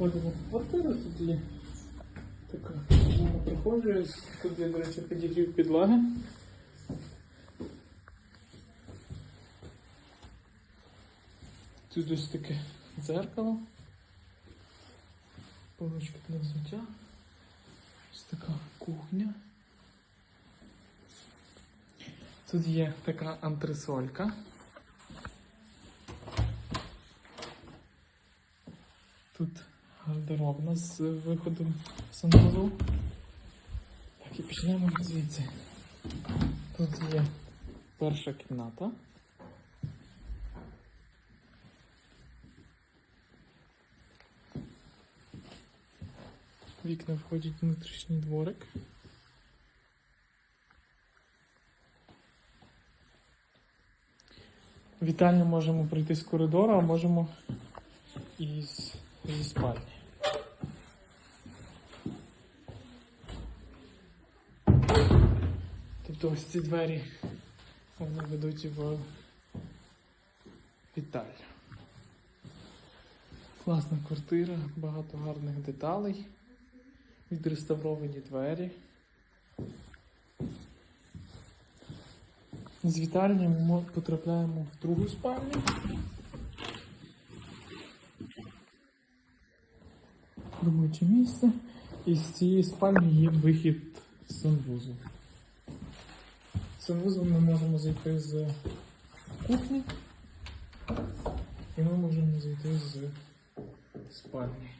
Заходимо в квартиру, тут є така прихожа, тут є, до речі, підігрів підлоги. Тут ось таке дзеркало. Полочка для взуття. Ось така кухня. Тут є така антресолька. Тут гардеробна з виходом в. Так, і почнемо звідси. Тут є перша кімната. Вікна входять внутрішній дворик. Вітальню можемо прийти з коридору, а можемо зі спальні. Тобто ось ці двері вони ведуть в вітальню. Класна квартира, багато гарних деталей, відреставровані двері. З вітальні ми потрапляємо в другу спальню. Робоче місце. І з цієї спальні є вихід з санвузу. З санвузу ми можемо зайти з кухні. І ми можемо зайти з спальні.